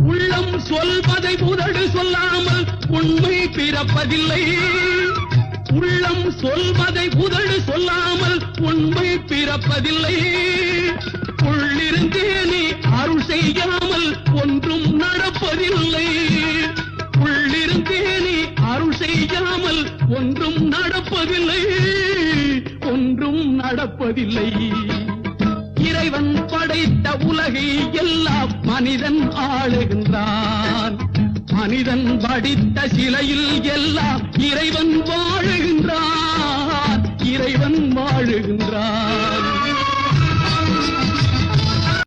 உள்ளம் சொல்வதை உதடு சொல்லாமல் உண்மை பிறப்பதில்லை. உள்ளம் சொல்வதை உதடு சொல்லாமல் உண்மை பிறப்பதில்லை. உள்ளிருந்தே நீ அருள் செய்யாமல் ஒன்றும் நடப்பதில்லை. உள்ளிருந்தே நீ அருள் செய்யாமல் ஒன்றும் நடப்பதில்லை. நடப்பதில்லை. இறைவன் படைத்த உலகை எல்லாம் மனிதன் ஆளுகின்றான். மனிதன் படித்த சிலையில் எல்லாம் இறைவன் வாழுகின்றான். இறைவன் வாழுகின்றான்.